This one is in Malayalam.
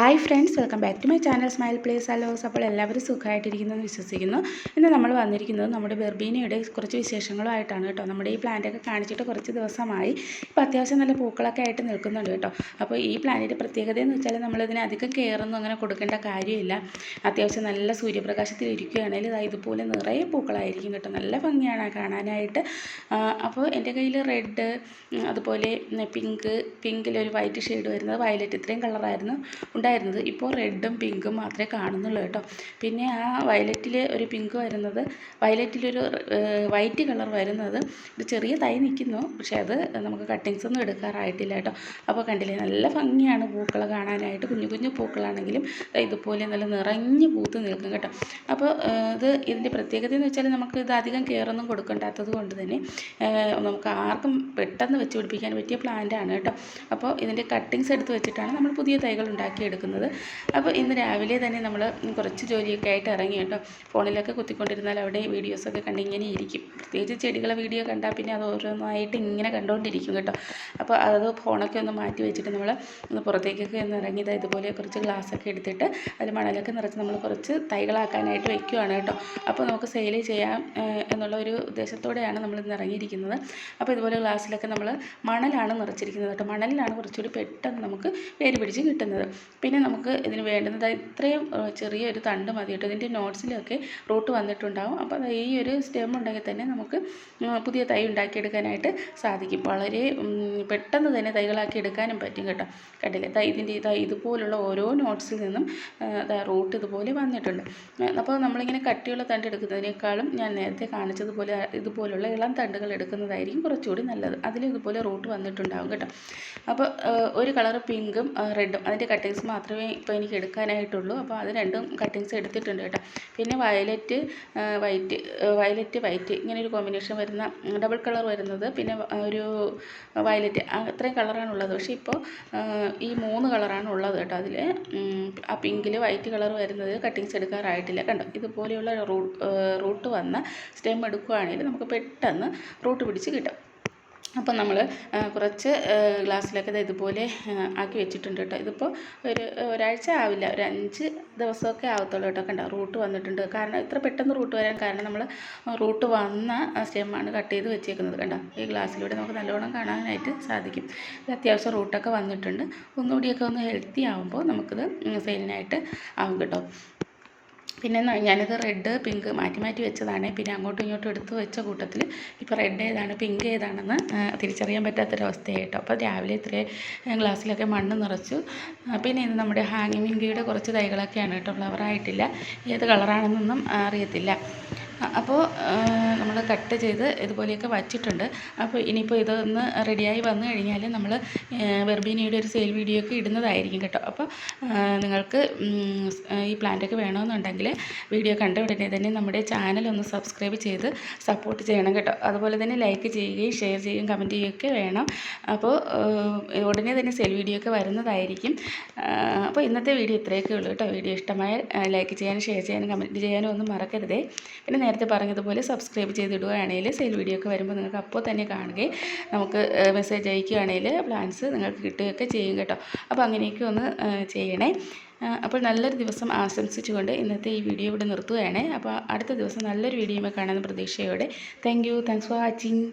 Hi friends welcome back to my channel smile place allows. അപ്പോൾ എല്ലാവരും സുഖമായിട്ടിരിക്കുന്നതെന്ന് വിശ്വസിക്കുന്നു. ഇന്ന് നമ്മൾ വന്നിരിക്കുന്നത് നമ്മുടെ ബെർബീനയുടെ കുറച്ച് വിശേഷങ്ങളുമായിട്ടാണ് കേട്ടോ. നമ്മുടെ ഈ പ്ലാന്റൊക്കെ കാണിച്ചിട്ട് കുറച്ച് ദിവസമായി ഇപ്പോൾ അത്യാവശ്യം നല്ല പൂക്കളൊക്കെ ആയിട്ട് നിൽക്കുന്നുണ്ട് കേട്ടോ. അപ്പോൾ ഈ പ്ലാന്റിന്റെ പ്രത്യേകത എന്ന് വെച്ചാൽ നമ്മളിതിന് അധികം കെയറൊന്നും അങ്ങനെ കൊടുക്കേണ്ട കാര്യമില്ല. അത്യാവശ്യം നല്ല സൂര്യപ്രകാശത്തിൽ ഇരിക്കുകയാണെങ്കിൽ ഇതാ ഇതുപോലെ നിറയെ പൂക്കളായിരിക്കും കേട്ടോ. നല്ല ഭംഗിയാണ് കാണാനായിട്ട്. അപ്പോൾ എന്റെ കയ്യിൽ റെഡ് അതുപോലെ പിങ്ക് പിങ്കിലൊരു വൈറ്റ് ഷെയ്ഡ് വരുന്നത്. വയലറ്റ് ഇത്രയും കളറായിരുന്നു ഉണ്ടായിരുന്നത് ഇപ്പോൾ റെഡും പിങ്കും മാത്രമേ കാണുന്നുള്ളൂ കേട്ടോ. പിന്നെ ആ വയലറ്റിൽ ഒരു പിങ്ക് വരുന്നത് വയലറ്റിലൊരു വൈറ്റ് കളർ വരുന്നത്. ഒരു ചെറിയ തൈ നിൽക്കുന്നു പക്ഷേ അത് നമുക്ക് കട്ടിങ്സ് ഒന്നും എടുക്കാറായിട്ടില്ല കേട്ടോ. അപ്പോൾ കണ്ടില്ലേ നല്ല ഭംഗിയാണ് പൂക്കൾ കാണാനായിട്ട്. കുഞ്ഞു കുഞ്ഞു പൂക്കളാണെങ്കിലും ഇതുപോലെ നല്ല നിറഞ്ഞ് പൂത്ത് നിൽക്കും കേട്ടോ. അപ്പോൾ ഇത് ഇതിന്റെ പ്രത്യേകത എന്ന് വെച്ചാൽ നമുക്ക് ഇത് അധികം കെയറൊന്നും കൊടുക്കേണ്ടാത്തത് കൊണ്ട് തന്നെ നമുക്ക് ആർക്കും പെട്ടെന്ന് വെച്ച് പിടിപ്പിക്കാൻ പറ്റിയ പ്ലാന്റ് ആണ് കേട്ടോ. അപ്പോൾ ഇതിന്റെ കട്ടിങ്സ് എടുത്ത് വെച്ചിട്ടാണ് നമ്മൾ പുതിയ തൈകൾ ഉണ്ടാക്കിയെടുക്കുന്നത് അപ്പോൾ ഇന്ന് രാവിലെ തന്നെ നമ്മൾ കുറച്ച് ജോലിയൊക്കെ ആയിട്ട് ഇറങ്ങി കേട്ടോ. ഫോണിലൊക്കെ കുത്തിക്കൊണ്ടിരുന്നാൽ അവിടെ വീഡിയോസൊക്കെ കണ്ട് ഇങ്ങനെ ഇരിക്കും. പ്രത്യേകിച്ച് ചെടികളെ വീഡിയോ കണ്ടാൽ പിന്നെ അത് ഓരോന്നായിട്ട് ഇങ്ങനെ കണ്ടുകൊണ്ടിരിക്കും കേട്ടോ. അപ്പോൾ അത് ഫോണൊക്കെ ഒന്ന് മാറ്റി വെച്ചിട്ട് നമ്മൾ ഒന്ന് പുറത്തേക്കൊക്കെ ഒന്ന് ഇറങ്ങിയത് ഇതുപോലെ കുറച്ച് ഗ്ലാസ്സൊക്കെ എടുത്തിട്ട് അതിൽ മണലൊക്കെ നിറച്ച് നമ്മൾ കുറച്ച് തൈകളാക്കാനായിട്ട് വെക്കുകയാണ് കേട്ടോ. അപ്പോൾ നമുക്ക് സെയിൽ ചെയ്യാം എന്നുള്ള ഒരു ഉദ്ദേശത്തോടെയാണ് നമ്മൾ ഇന്ന് ഇറങ്ങിയിരിക്കുന്നത്. അപ്പോൾ ഇതുപോലെ ഗ്ലാസ്സിലൊക്കെ നമ്മൾ മണലാണ് നിറച്ചിരിക്കുന്നത് കേട്ടോ. മണലിലാണ് കുറച്ചുകൂടി പെട്ടെന്ന് നമുക്ക് വേര് പിടിച്ച് കിട്ടുന്നത്. പിന്നെ നമുക്ക് ഇതിന് വേണ്ടുന്നത് ഇത്രയും ചെറിയൊരു തണ്ട് മതി കേട്ടോ ഇതിന്റെ നോട്ട്സിലൊക്കെ റൂട്ട് വന്നിട്ടുണ്ടാവും. അപ്പോൾ ഈ ഒരു സ്റ്റെം ഉണ്ടെങ്കിൽ തന്നെ നമുക്ക് പുതിയ തൈ ഉണ്ടാക്കിയെടുക്കാനായിട്ട് സാധിക്കും. വളരെ പെട്ടെന്ന് തന്നെ തൈകളാക്കി എടുക്കാനും പറ്റും കേട്ടോ. കണ്ടില്ലേ? തൈ ഇതിന്റെ തൈ ഇതുപോലുള്ള ഓരോ നോട്ട്സിൽ നിന്നും റൂട്ട് ഇതുപോലെ വന്നിട്ടുണ്ട്. അപ്പോൾ നമ്മളിങ്ങനെ കട്ടിയുള്ള തണ്ട് എടുക്കുന്നതിനേക്കാളും ഞാൻ നേരത്തെ കാണിച്ചതുപോലെ ഇതുപോലുള്ള ഇളം തണ്ടുകൾ എടുക്കുന്നതായിരിക്കും കുറച്ചുകൂടി നല്ലത്. അതിലും ഇതുപോലെ റൂട്ട് വന്നിട്ടുണ്ടാകും കേട്ടോ. അപ്പോൾ ഒരു കളർ പിങ്കും റെഡും അതിന്റെ കട്ടിങ്സ് മാത്രമേ ഇപ്പോൾ എനിക്ക് എടുക്കാനായിട്ടുള്ളൂ. അപ്പോൾ അത് രണ്ടും കട്ടിങ്സ് എടുത്തിട്ടുണ്ട് കേട്ടോ. പിന്നെ വയലറ്റ് വൈറ്റ് വയലറ്റ് വൈറ്റ് ഇങ്ങനെ ഒരു കോമ്പിനേഷൻ വരുന്ന ഡബിൾ കളർ വരുന്നത്. പിന്നെ ഒരു വയലറ്റ് അത്രയും കളറാണ് ഉള്ളത്. പക്ഷേ ഇപ്പോൾ ഈ മൂന്ന് കളറാണ് ഉള്ളത് കേട്ടോ അതിൽ. ആ പിങ്കിൽ വൈറ്റ് കളർ വരുന്നത് കട്ടിങ്സ് എടുക്കാറായിട്ടില്ല. കണ്ടോ? ഇതുപോലെയുള്ള റൂട്ട് വന്ന സ്റ്റെം എടുക്കുകയാണെങ്കിൽ നമുക്ക് പെട്ടെന്ന് റൂട്ട് പിടിച്ച് കിട്ടും. അപ്പോൾ നമ്മൾ കുറച്ച് ഗ്ലാസ്സിലൊക്കെ ദേ ഇതുപോലെ ആക്കി വെച്ചിട്ടുണ്ട് കേട്ടോ. ഇതിപ്പോൾ ഒരു ഒരാഴ്ച ആവില്ല. ഒരു അഞ്ച് ദിവസമൊക്കെ ആവത്തുള്ളൂ കേട്ടോ കണ്ടോ. റൂട്ട് വന്നിട്ടുണ്ട്. കാരണം ഇത്ര പെട്ടെന്ന് റൂട്ട് വരാൻ കാരണം നമ്മൾ റൂട്ട് വന്ന സ്റ്റെമ്മാണ് കട്ട് ചെയ്ത് വെച്ചേക്കുന്നത് കണ്ടോ. ഈ ഗ്ലാസ്സിലൂടെ നമുക്ക് നല്ലോണം കാണാനായിട്ട് സാധിക്കും. ഇത് അത്യാവശ്യം റൂട്ടൊക്കെ വന്നിട്ടുണ്ട്. ഒന്നുകൂടിയൊക്കെ ഒന്ന് ഹെൽത്തി ആകുമ്പോൾ നമുക്കിത് സെയിലിനായിട്ട് ആവും കേട്ടോ. പിന്നെ ഞാനിത് റെഡ് പിങ്ക് മാറ്റി മാറ്റി വെച്ചതാണ്. പിന്നെ അങ്ങോട്ടും ഇങ്ങോട്ടും എടുത്ത് വെച്ച കൂട്ടത്തിൽ ഇപ്പോൾ റെഡ് ഏതാണ് പിങ്ക് ഏതാണെന്ന് തിരിച്ചറിയാൻ പറ്റാത്തൊരവസ്ഥയായിട്ടോ. അപ്പോൾ രാവിലെ ഇത്രയും ഗ്ലാസ്സിലൊക്കെ മണ്ണ് നിറച്ചു. പിന്നെ ഇത് നമ്മുടെ ഹാങ്ങിമിങ്കിയുടെ കുറച്ച് തൈകളൊക്കെയാണ് കേട്ടോ ഫ്ലവർ ആയിട്ടില്ല. ഏത് കളറാണെന്നൊന്നും അറിയത്തില്ല. അപ്പോൾ നമ്മൾ കട്ട് ചെയ്ത് ഇതുപോലെയൊക്കെ വച്ചിട്ടുണ്ട്. അപ്പോൾ ഇനിയിപ്പോൾ ഇതൊന്ന് റെഡിയായി വന്നു കഴിഞ്ഞാൽ നമ്മൾ വെർബീനിയുടെ ഒരു സെയിൽ വീഡിയോ ഒക്കെ ഇടുന്നതായിരിക്കും കേട്ടോ. അപ്പോൾ നിങ്ങൾക്ക് ഈ പ്ലാന്റ് ഈ പ്ലാന്റൊക്കെ വേണമെന്നുണ്ടെങ്കിൽ വീഡിയോ കണ്ട ഉടനെ തന്നെ നമ്മുടെ ചാനൽ ഒന്ന് സബ്സ്ക്രൈബ് ചെയ്ത് സപ്പോർട്ട് ചെയ്യണം കേട്ടോ. അതുപോലെ തന്നെ ലൈക്ക് ചെയ്യുകയും ഷെയർ ചെയ്യുകയും കമന്റ് ചെയ്യുകയൊക്കെ വേണം. അപ്പോൾ ഉടനെ തന്നെ സെയിൽ വീഡിയോ ഒക്കെ വരുന്നതായിരിക്കും. അപ്പോൾ ഇന്നത്തെ വീഡിയോ ഇത്രയൊക്കെ ഉള്ളൂ കേട്ടോ. വീഡിയോ ഇഷ്ടമായ ലൈക്ക് ചെയ്യാനും ഷെയർ ചെയ്യാനും കമന്റ് ചെയ്യാനും ഒന്നും മറക്കരുതേ. പിന്നെ നേരത്തെ പറഞ്ഞതുപോലെ സബ്സ്ക്രൈബ് ചെയ്തിടുകയാണെങ്കിൽ സെയിൽ വീഡിയോ ഒക്കെ വരുമ്പോൾ നിങ്ങൾക്ക് അപ്പോൾ തന്നെ കാണുകയും നമുക്ക് മെസ്സേജ് അയക്കുകയാണെങ്കിൽ പ്ലാൻസ് നിങ്ങൾക്ക് കിട്ടുകയൊക്കെ ചെയ്യും കേട്ടോ. അപ്പോൾ അങ്ങനെയൊക്കെ ഒന്ന് ചെയ്യണേ. അപ്പോൾ നല്ലൊരു ദിവസം ആശംസിച്ചുകൊണ്ട് ഇന്നത്തെ ഈ വീഡിയോ ഇവിടെ നിർത്തുകയാണ്. അപ്പോൾ അടുത്ത ദിവസം നല്ലൊരു വീഡിയോ കാണാൻ പ്രതീക്ഷയോടെ. Thank you thanks for watching